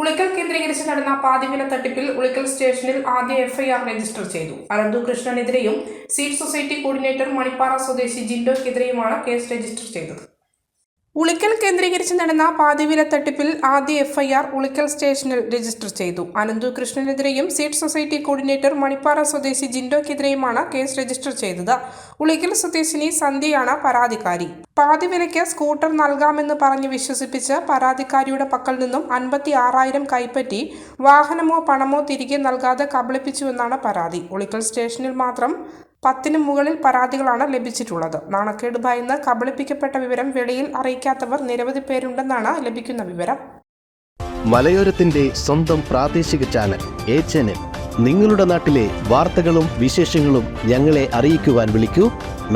ഉളിക്കൽ കേന്ദ്രീകരിച്ച് നടന്ന പാതിവില തട്ടിപ്പിൽ ഉളിക്കൽ സ്റ്റേഷനിൽ ആദ്യ എഫ്ഐആർ രജിസ്റ്റർ ചെയ്തു. അനന്തു കൃഷ്ണനെതിരെയും സീഡ് സൊസൈറ്റി കോർഡിനേറ്റർ മണിപ്പാറ സ്വദേശി ജിൻഡോയ്ക്കെതിരെയുമാണ് കേസ് രജിസ്റ്റർ ചെയ്തത്. ഉളിക്കൽ കേന്ദ്രീകരിച്ച് നടന്ന പാതിവില തട്ടിപ്പിൽ ആദ്യ എഫ്ഐആർ ഉളിക്കൽ സ്റ്റേഷനിൽ രജിസ്റ്റർ ചെയ്തു. അനന്തു കൃഷ്ണനെതിരെയും സീറ്റ് സൊസൈറ്റി കോർഡിനേറ്റർ മണിപ്പാറ സ്വദേശി ജിൻഡോയ്ക്കെതിരെയുമാണ് കേസ് രജിസ്റ്റർ ചെയ്തത്. ഉളിക്കൽ സ്വദേശിനി സന്ധ്യയാണ് പരാതിക്കാരി. പാതിവിലയ്ക്ക് സ്കൂട്ടർ നൽകാമെന്ന് പറഞ്ഞ് വിശ്വസിപ്പിച്ച് പരാതിക്കാരിയുടെ പക്കൽ നിന്നും അൻപത്തി ആറായിരം കൈപ്പറ്റി വാഹനമോ പണമോ തിരികെ നൽകാതെ കബളിപ്പിച്ചുവെന്നാണ് പരാതി. ഉളിക്കൽ സ്റ്റേഷനിൽ മാത്രം പത്തിന് മുകളിൽ പരാതികളാണ് ലഭിച്ചിട്ടുള്ളത്. നാണക്കേട് ഭയന്ന് കബളിപ്പിക്കപ്പെട്ട വിവരം വെളിയിൽ അറിയിക്കാത്തവർ നിരവധി പേരുണ്ടെന്നാണ് ലഭിക്കുന്ന വിവരം. മലയോരത്തിന്റെ സ്വന്തം പ്രാദേശിക ചാനൽ എ ചാനൽ. നിങ്ങളുടെ നാട്ടിലെ വാർത്തകളും വിശേഷങ്ങളും ഞങ്ങളെ അറിയിക്കുവാൻ വിളിക്കൂ.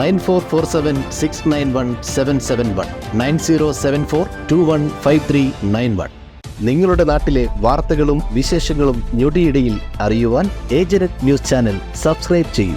Nine four four seven six nine one seven seven one nine zero seven four two one five three nine one. നിങ്ങളുടെ നാട്ടിലെ വാർത്തകളും വിശേഷങ്ങളും ഞൊടിയിടയിൽ അറിയുവാൻ ഏജനറ്റ് ന്യൂസ് ചാനൽ സബ്സ്ക്രൈബ് ചെയ്യൂ.